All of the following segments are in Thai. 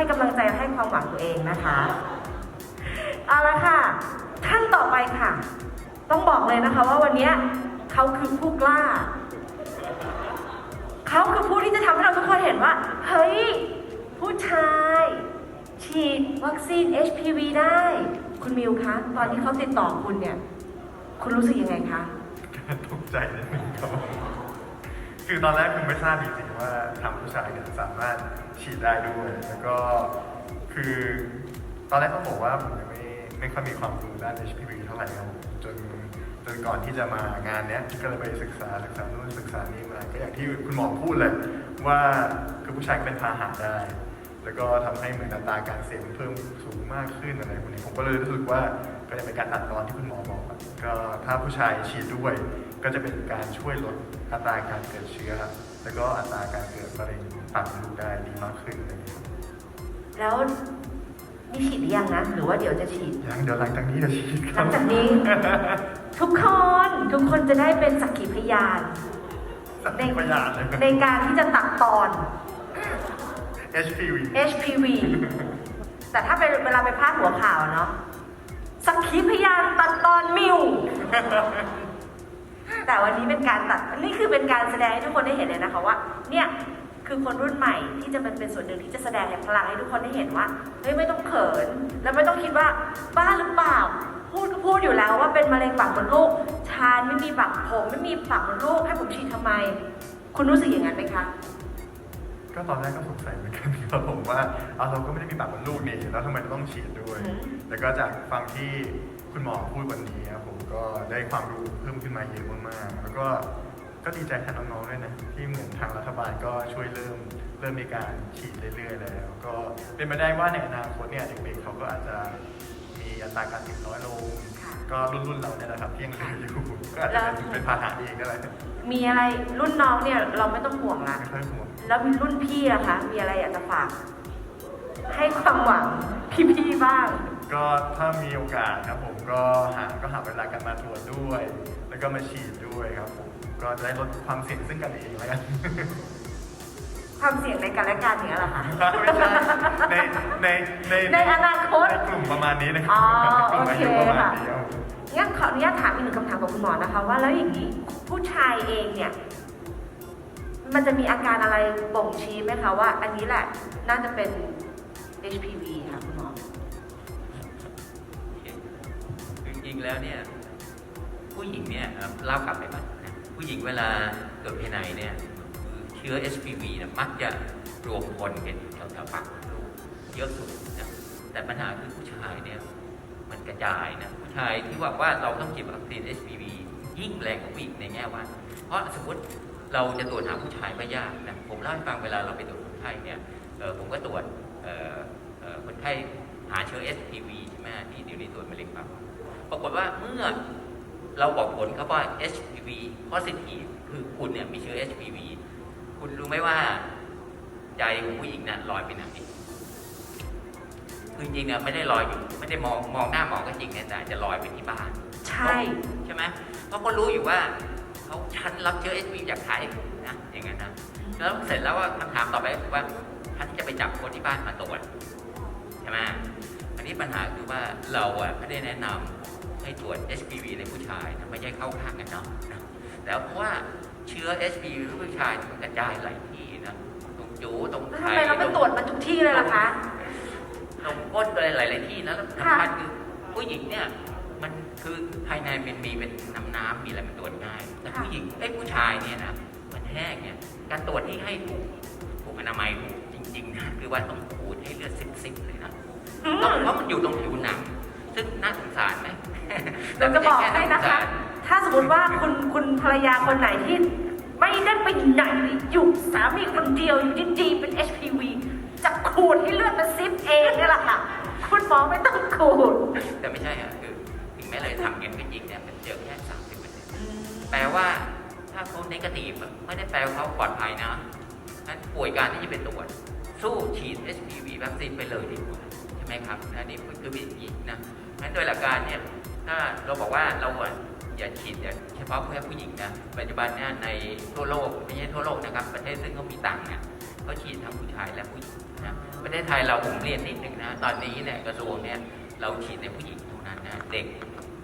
ให้กำลังใจให้ความหวังตัวเองนะคะ เอาละค่ะท่านต่อไปค่ะ ต้องบอกเลยนะคะว่าวันนี้เขาคือผู้กล้า เขาคือผู้ที่จะทำให้เราทุกคนเห็นว่า เฮ้ย ผู้ชาย ฉีดวัคซีน HPV ได้ คุณมิวคะ ตอนที่เขาติดต่อคุณเนี่ย คุณรู้สึกยังไงคะ ตกใจนิดนึงครับ คือตอนแรกคือไม่ทราบจริงๆว่าทำผู้ชายเนี่ยสามารถฉีดได้ด้วย แล้วก็คือตอนแรกต้องบอกว่าผมยังไม่ไม่ค่อยมีความรู้ด้าน HPV เท่าไหร่ครับผมจนจนก่อนที่จะมางานเนี้ยก็เลยไปศึกษาศึกษานู่นศึกษานี่มาก็อย่างที่คุณหมอพูดเลยว่าคือผู้ชายก็เป็นพาหะได้ แล้วก็ทำให้เหมือนอัตราการเสี่ยงมันเพิ่มสูงมากขึ้นอะไรพวกนี้ผมก็เลยรู้สึกว่าก็จะเป็นการตัดตอนที่คุณหมอบอกก็ถ้าผู้ชายฉีดด้วย ก็จะเป็นการช่วยลดอัตราการเกิดเชื้อ แล้วก็อัตราการเกิดมะเร็งปากมดลูกได้ดีมากขึ้นอะไรอย่างเงี้ยครับแล้วนี่ฉีดหรือยังนะ หรือว่าเดี๋ยวจะฉีด ยังเดี๋ยวหลังจากนี้จะฉีดคหรัลับ งจากนี้ ทุกคนทุกคนจะได้เป็นสักขีพยาน สักขีพยานเลย ในการที่จะตัดตอน HPV HPV แต่ถ้าเป็นเวลาไปพาดหัวข่าวอะเนาะสักขีพยานตัดตอนมิว แต่วันนี้เป็นการตัดนี่คือเป็นการแสดงให้ทุกคนได้เห็นเลยนะคะว่า เนี่ยคือคนรุ่นใหม่ที่จะเป็นเป็นส่วนหนึ่งที่จะแสดงพลังให้ทุกคนได้เห็นว่าเฮ้ยไม่ต้องเขิน แล้วไม่ต้องคิดว่าบ้าหรือเปล่า พูดก็พูดอยู่แล้วว่าเป็นมะเร็งปากมดลูกชานไม่มีปากผมไม่มีปากมดลูกให้ผมฉีดทำไม คุณรู้สึกอย่างนั้นไหมคะ ก็ตอนแรกก็สงสัยเหมือนกันครับผมว่าเอาเราก็ไม่ได้มีปากมดลูกนี่แล้วทำไมต้องฉีดด้วยอืมแต่ก็จากฟังที่คุณหมอพูดวันนี้ครับผมก็ได้ความรู้เพิ่มขึ้นมาเยอะมากๆแล้วก็ก็ดีใจแทนน้องๆด้วยนะที่เหมือนทางรัฐบาลก็ช่วยเริ่มเริ่มมีการฉีดเรื่อยๆแล้ว ก็เป็นไปได้ว่าในอนาคตเนี่ยเด็กๆเขาก็อาจจะมีอัตราการติดน้อยลงค่ะก็รุ่นๆเราเนี่ยแหละครับที่ยังเหลืออยู่ก็อาจจะเป็นเป็นพาหะเองก็ได้มีอะไรรุ่นน้องเนี่ยเราไม่ต้องห่วงละไม่ค่อยห่วง แล้วมีรุ่นพี่ล่ะคะมีอะไรอยากจะฝาก ให้ความหวังพี่ๆบ้าง ก็ถ้ามีโอกาสครับผมก็หาก็หาเวลากันมาตรวจด้วย แล้วก็มาฉีดด้วยครับผมก็จะได้ลดความเสี่ยงซึ่งกันและเองแล้วกัน ความเสี่ยงในการและกันอย่างนี้ยเหรอคะไม่ใช่ในในในในอนาคต ในกลุ่มประมาณนี้นะครัอ๋อกลุ่มอายุโอเคประมาณค่ะนี้ครับ งั้นขออนุญาตถามอีกหนึ่งคำถามกับคุณหมอนะคะว่าแล้วอย่างนี้ผู้ชายเองเนี่ย มันจะมีอาการอะไรบ่งชี้ไหมคะว่า อันนี้แหละน่าจะเป็น HPV ค่ะคุณหมอ จริงๆแล้วเนี่ยผู้หญิงเนี่ยเอ่อเล่ากลับไปบ้างนะผู้หญิงเวลาเกิดภายในเนี่ยเชื้อ HPV นี่ยมักจะรวมพลกันอยู่แถวๆปากมดลูกเยอะสุดนะแต่ปัญหาคือผู้ชายเนี่ยมันกระจายนะผู้ชายที่ว่าว่าเราต้องฉีดวัคซีน HPV ยิ่งแรงกว่าผู้หญิงในแง่ว่า เพราะสมมติ เราจะตรวจหาผู้ชายก็ยากนะผมเล่าให้ฟังเวลาเราไปตรวจคนไข้เนี่ยเอ่อผมก็ตรวจเอ่อเอ่อคนไข้หาเชื้อ HPV ใช่ไหมที่เดี๋ยวนี้ตรวจมะเร็งปากมดลูกปรากฏว่าเมื่อเราบอกผลเขาว่า HPV positive คือคุณเนี่ยมีเชื้อ HPV คุณรู้ไหมว่าใจของผู้หญิงน่ะลอยไปไหนคือจริงๆอะไม่ได้ลอยอยู่ไม่ได้มองมองหน้าหมอก็จริงนะแต่จะลอยไปที่บ้าน ใช่ ใช่ไหมเพราะเขารู้อยู่ว่า เขาฉันรับเชื้อ HPV จากใครนะอย่างนั้นนะแล้วเสร็จแล้วว่าคำถามต่อไปก็คือว่าฉันจะไปจับคนที่บ้านมาตรวจใช่ไหมอันนี้ปัญหาคือว่าเราอะไม่ได้แนะนำให้ตรวจ HPV ในผู้ชายนะไม่ใช่เข้าข้างกันเนาะนะแต่เพราะว่าเชื้อ HPV ในผู้ชายมันกระจายหลายที่นะตรงจูตรงแล้วไข่ทำไมเราไม่ตรวจมันทุกที่เลยล่ะคะตรงก้นอะไรหลาย ๆ ที่นะแล้วสำคัญคือผู้หญิงเนี่ย มันคือภายในมันมีเป็นน้ำน้ำๆมีอะไรมันตรวจง่าย แต่ค่ะผู้หญิงไอ้ยผู้ชายเนี่ยนะมันแห้งเนี่ยการตรวจที่ให้ถูกถูกอนามัยถูกจริงๆนะคือว่าต้องขูดให้เลือดซิบๆเลยนะอืต้องมเพราะมันอยู่ตรงผิวหนัง ซึ่งน่าสงสารไหมเราจะบอกให้แต่นะไม่ใช่คะ ถ้าสมมติว่าคุณคุณภรรยาคนไหนที่ไม่ได้ไปไหนอยู่สามีคนเดียวอยู่ดีๆเป็น HPV จะขูดให้เลือดมันซิปเองเนี่ยแหละค่ะ คุณหมอไม่ต้องขูด แต่ไม่ใช่อะคือถึง แม้เราจะทำเงินก็จริงเนี่ยมันเจอแค่สามสิบเปอร์เซ็นต์แปลว่าถ้าเขาเนกาทีฟไม่ได้แปลว่าเขาปลอดภัยนะนั้นป่วยการที่จะเป็นตรวจสู้ฉีด HPV วัคซีนไปเลยดีกว่าใช่ไหมครับอันนี้คือวิธีนะงั้นโดยหลักการเนี่ยถ้าเราบอกว่าเราอะอย่าฉีดอย่าเฉพาะเพื่อผู้หญิงนะปัจจุบันเนี่ยในทั่วโลกไม่ใช่ทั่วโลกนะครับ ประเทศซึ่งเขามีตังค์เนี่ยเขาฉีดทั้งผู้ชายและผู้หญิงนะประเทศไทยเราผมเรียนนิดนึงนะตอนนี้เนี่ยกระทรวงเนี่ยเราฉีดในผู้หญิงเท่านั้นนะเด็ก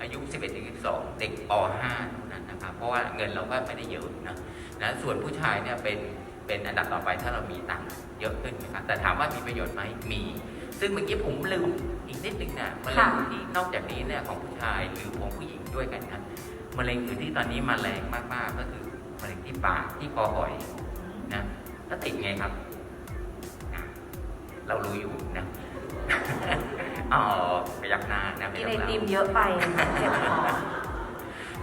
อายุ 11ถึง12 เด็กป .5 เท่านั้นนะครับ เพราะว่าเงินเราก็ไม่ได้เยอะนะนะส่วนผู้ชายเนี่ยเป็นเป็นอันดับต่อไปถ้าเรามีตังค์เยอะขึ้นนะครับ แต่ถามว่ามีประโยชน์ไหมมี ซึ่งเมื่อกี้ผมลืมอีกนิดนึงนะมะเร็งที่นอกจากนี้เนี่ยของผู้ชายหรือของผู้หญิงด้วยกันนะมะเร็งอื่นที่ตอนนี้มาแรงมากๆก็คือมะเร็งที่ปากที่คอหอยนะแล้วติดไงครับอะเรารู้อยู่นะ อ๋อพยักหน้านะไม่กินต้ไอองเล่าติมเยอะไปเจ็บคอ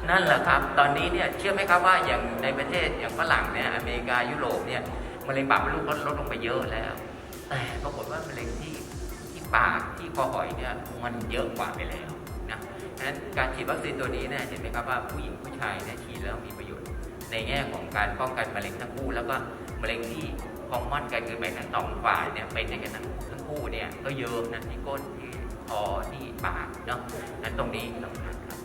นั่นแหละครับ ตอนนี้เนี่ยเชื่อไหมครับว่าอย่างในประเทศอย่างฝรั่งเนี่ยอเมริกายุโรปเนี่ยมะเร็งปากมดลูกลดลดลงไปเยอะแล้ว แต่ปรากฏว่ามะเร็งที่ที่ปากที่คอหอยเนี่ยมันเยอะกว่าไปแล้วนะฉะนั้นการฉีดวัคซีนตัวนี้เนี่ยเห็นไหมครับว่าผู้หญิงผู้ชายเนี่ยฉีดแล้วมีประโยชน์ ในแง่ของการป้องกันมะเร็งทั้งคู่ แล้วก็มะเร็งที่คอมมอนกันคือไปทั้งสองฝ่ายเนี่ยเป็นด้วยกันทั้งทั้งคู่เนี่ยก็เยอะนะที่ก้นที่ คอที่ปากเนาะนั้นตรงนี้สำคัญครับ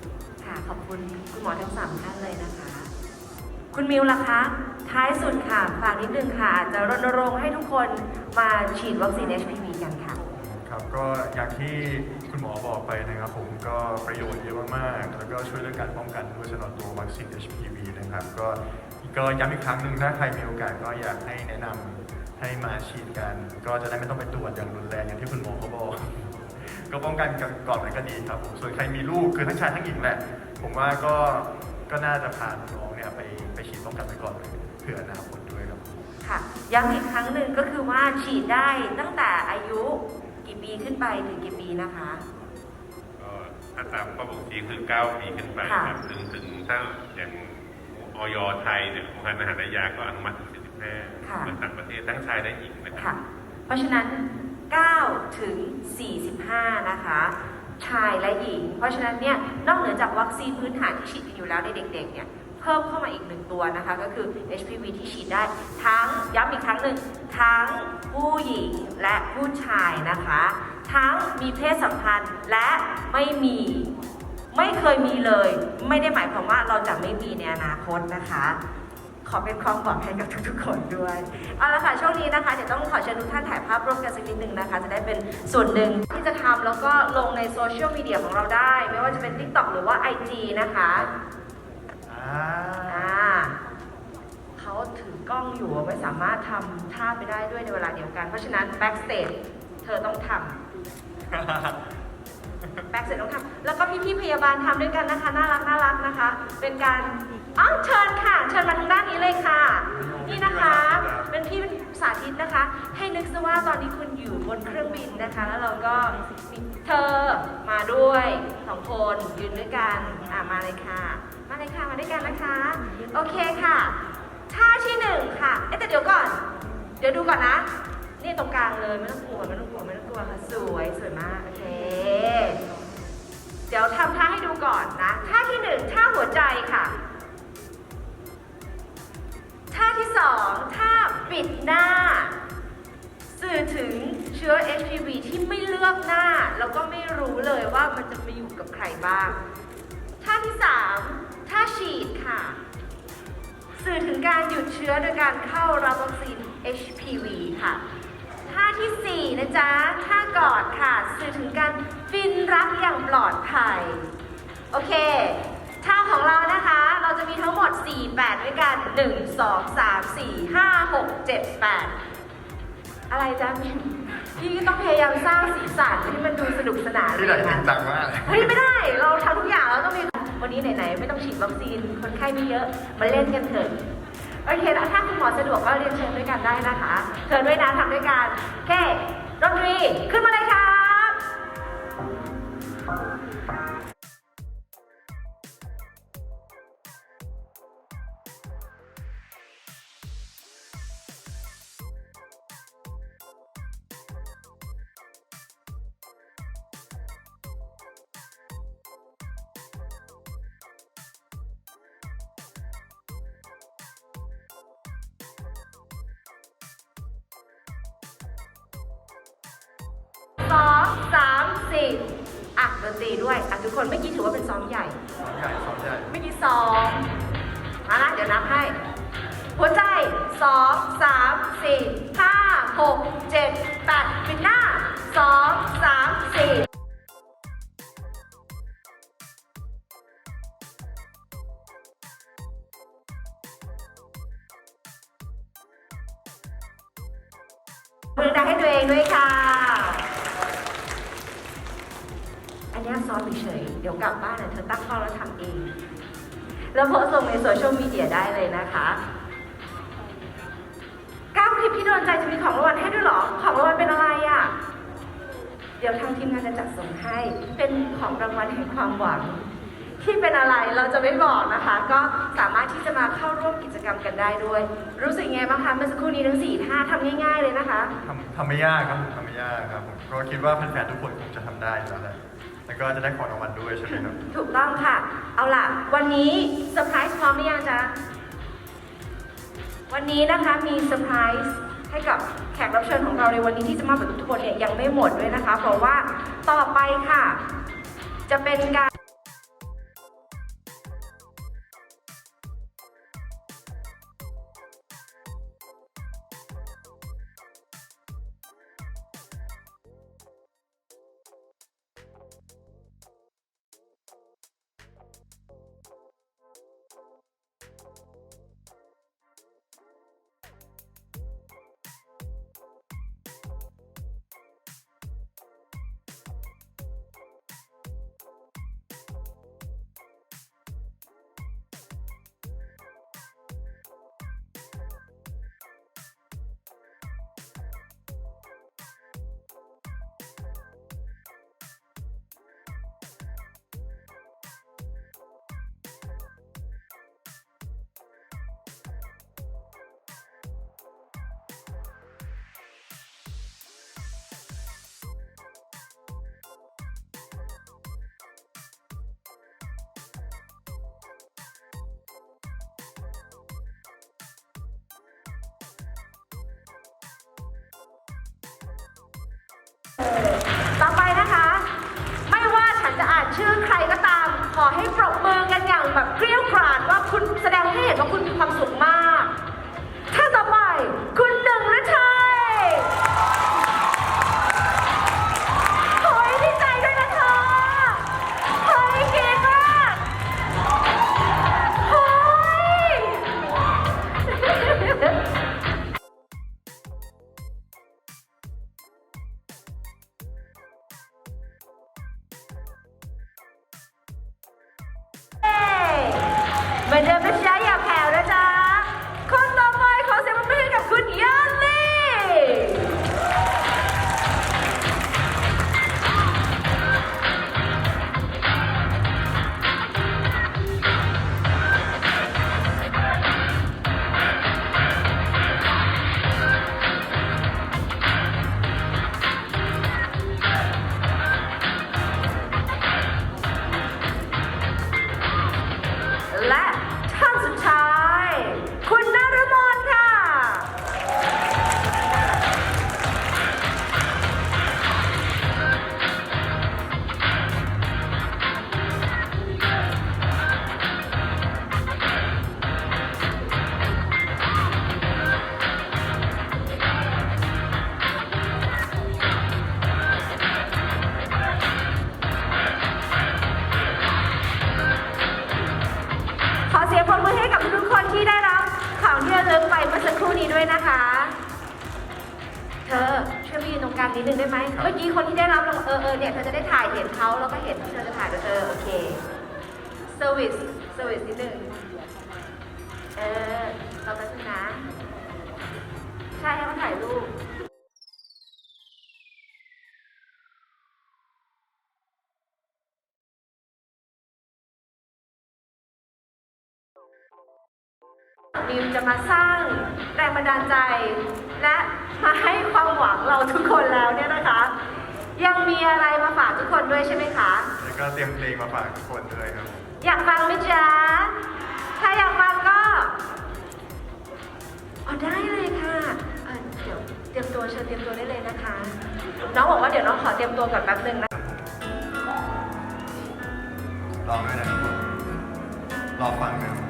ค่ะ ขอบคุณคุณหมอทั้งสามท่านเลยนะคะ คุณมิวล่ะคะ ท้ายสุดค่ะ ฝากนิดนึงค่ะ จะรณรงค์ให้ทุกคนมาฉีดวัคซีน HPV กันค่ะ ครับ ก็อย่างที่คุณหมอบอกไปนะครับผมก็ประโยชน์เยอะมากๆ แล้วก็ช่วยเรื่องการป้องกันด้วยสำหรับตัววัคซีน HPV นะครับ ก็ก็ย้ำอีกครั้งหนึ่งถ้าใครมีโอกาสก็อยากให้แนะนำให้มาฉีดกัน ก็จะได้ไม่ต้องไปตรวจอย่างรุนแรงอย่างที่คุณหมอเขาบอก ก็ป้องกันกันก่อนมันก็ดีครับผมส่วนใครมีลูกคือทั้งชายทั้งหญิงแหละ ผมว่าก็ก็น่าจะพาน้องๆเนี่ยไปไปฉีดป้องกันไว้ก่อนเลยเผื่ออนาคตด้วยครับ ค่ะย้ำอีกครั้งหนึ่งก็คือว่าฉีดได้ตั้งแต่อายุกี่ปีขึ้นไปถึงกี่ปีนะคะ ก็ถ้าตามข้อบ่งชี้คือ 9 ปีขึ้นไปครับ ถึงถึงถ้าอย่างออยไทยเนี่ยองค์การอาหารและยาก็อนุมัติถึงค่ะ45เหมือนต่างประเทศทั้งชายและหญิงนะครัค่ะบเพราะฉะนั้น 9 ถึง 45 นะคะ ชายและหญิง เพราะฉะนั้นเนี่ยนอกเหนือจากวัคซีนพื้นฐานที่ฉีดกันอยู่แล้วในเด็กๆเนี่ยเพิ่มเข้ามาอีกหนึ่งตัวนะคะ ก็คือ HPV ที่ฉีดได้ทั้งย้ำอีกครั้งหนึ่งทั้งผู้หญิงและผู้ชายนะคะ ทั้งมีเพศสัมพันธ์และไม่มีไม่เคยมีเลย ไม่ได้หมายความว่าเราจะไม่มีในอนาคตนะคะ ขอเป็นความหวังให้กับทุกๆคนด้วย เอาละค่ะ ช่วงนี้นะคะเดี๋ยวต้องขอเชิญทุกท่านถ่ายภาพร่วมกันสักนิดหนึ่งนะคะ จะได้เป็นส่วนหนึ่งที่จะทำแล้วก็ลงในโซเชียลมีเดียของเราได้ ไม่ว่าจะเป็น TikTok หรือว่า IG นะคะอ่าอ่าเขาถือกล้องอยู่ไม่สามารถทำท่าไปได้ด้วยในเวลาเดียวกัน เพราะฉะนั้น backstage เธอต้องทำ แบกเสร็จต้องทำแล้วก็พี่ๆพยาบาลทำด้วยกันนะคะ น่ารักน่ารักนะคะ เป็นการอ้าวเชิญค่ะ เชิญมาทางด้านนี้เลยค่ะ นี่นะคะ เป็นพี่เป็นสาธิตนะคะ ให้นึกซะว่าตอนนี้คุณอยู่บนเครื่องบินนะคะ แล้วเราก็มีเธอมาด้วยสองคนยืนด้วยกันอ่ามาเลยค่ะ มาเลยค่ะมาด้วยกันนะคะ โอเคค่ะท่าที่หนึ่งค่ะ เอ๊ะแต่เดี๋ยวก่อน เดี๋ยวดูก่อนนะ นี่ตรงกลางเลยไม่ต้องกลัวไม่ต้องกลัวไม่ต้องกลัวค่ะสวยสวยมากโอเค เดี๋ยวทำท่าให้ดูก่อนนะ ท่าที่หนึ่งท่าหัวใจค่ะ ท่าที่สองท่าปิดหน้า สื่อถึงเชื้อ HPV ที่ไม่เลือกหน้า แล้วก็ไม่รู้เลยว่ามันจะไปอยู่กับใครบ้าง ท่าที่สามท่าฉีดค่ะ สื่อถึงการหยุดเชื้อโดยการเข้ารับวัคซีน HPV ค่ะ ท่าทีสี่ 4 นะจ๊ะ ท่ากอดค่ะ สื่อถึงการฟินรักอย่างปลอดภัย โอเค ท่าของเรานะคะ เราจะมีทั้งหมด 4 8 ด้วยกัน 1 2 3 4 5 6 7 8 อะไรจ๊ะพี่พี่ก็ต้องพยายามสร้างสีสันให้มันดูสนุกสนานที่เราจะค่ะจริงจังมากเลยเฮ้ยไม่ได้ เราทำทุกอย่างเราต้องมีวันนี้ไหนๆไม่ต้องฉีดวัคซีน คนไข้ไม่เยอะ มาเล่นกันเถอะ โอเคแล้วถ้าคุณหมอสะดวกก็เรียนเชิญด้วยกันได้นะคะเชิญด้วยนะทำด้วยกันโอเคดนตรีขึ้นมาเลยครับ ดนตรีด้วยอะทุกคนเมื่อกี้ถือว่าเป็นซ้อมใหญ่ซ้อมใหญ่ซ้อมใหญ่เมื่อกี้สองมาละเดี๋ยวนับให้ หัวใจสองสามสี่ห้าหกเจ็ดแปดปิดหน้าสองสามสี่ แล้วโพสต์ลงในโซเชียลมีเดียได้เลยนะคะก้าคลิปที่โดนใจจะมีของรางวัลให้ด้วยหรอ ของรางวัลเป็นอะไรอะ่ะ เดี๋ยวทางทีมงานจะจัดส่งให้ เป็นของรางวัลแห่งความหวัง ที่เป็นอะไรเราจะไม่บอกนะคะ ก็สามารถที่จะมาเข้าร่วมกิจกรรมกันได้ด้วย รู้สึกไงบ้างคะเมื่อสักครู่นี้ทั้งสี่ท่าทำง่าย ๆเลยนะคะทำทำไม่ยากครับผมทำไม่ยากครับผมก็คิดว่าแฟนๆทุกคนคงจะทำได้แล้วแหละ แล้วก็จะได้ของรางวัลด้วยใช่ไหมครับ ถูกต้องค่ะ เอาล่ะ วันนี้เซอร์ไพรส์พร้อมหรือยังจ๊ะ วันนี้นะคะมีเซอร์ไพรส์ให้กับแขกรับเชิญของเราในวันนี้ที่จะมาแบบทุกคนเนี่ยยังไม่หมดด้วยนะคะ เพราะว่าต่อไปค่ะ จะเป็นการ ต่อไปนะคะ ไม่ว่าฉันจะอ่านชื่อใครก็ตาม ขอให้ปรบมือกันอย่างแบบเกรี้ยวกราดว่าคุณแสดงให้เห็นว่าคุณมีความสุขมาก ใช่ให้เขาถ่ายรูปนิวจะมาสร้างแรงบันดาลใจ และมาให้ความหวังเราทุกคนแล้วเนี่ยนะคะ ยังมีอะไรมาฝากทุกคนด้วยใช่ไหมคะ แล้วก็เตรียมเพลงมาฝากทุกคนด้วยครับ อยากฟังไหมจ๊ะ ถ้าอยากฟังก็อ๋อได้ รียมตัวเชิญเตรียมตัวได้เลยนะคะ น้องบอกว่าเดี๋ยวน้องขอเตรียมตัวก่อนแป๊บนึงนะรองด้วยนะครับรอฟังนะ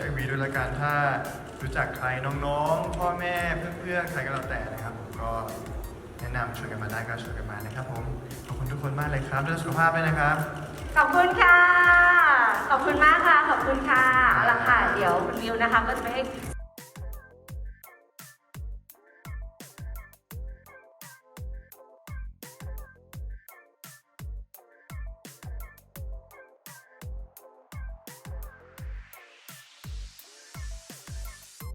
ากวัคซีน HIV ด้วยละกันถ้ารู้จักใครน้องๆ พ่อแม่เพื่อนๆใครก็แล้วแต่นะครับผมก็แนะนำชวนกันมาได้ก็ชวนกันมานะครับผมขอบคุณทุกคนมากเลยครับดูแลสุขภาพด้วยนะครับ ขอบคุณค่ะ ขอบคุณมากค่ะ ขอบคุณค่ะเอาละค่ะ เดี๋ยวคุณมิวนะคะก็จะไปให้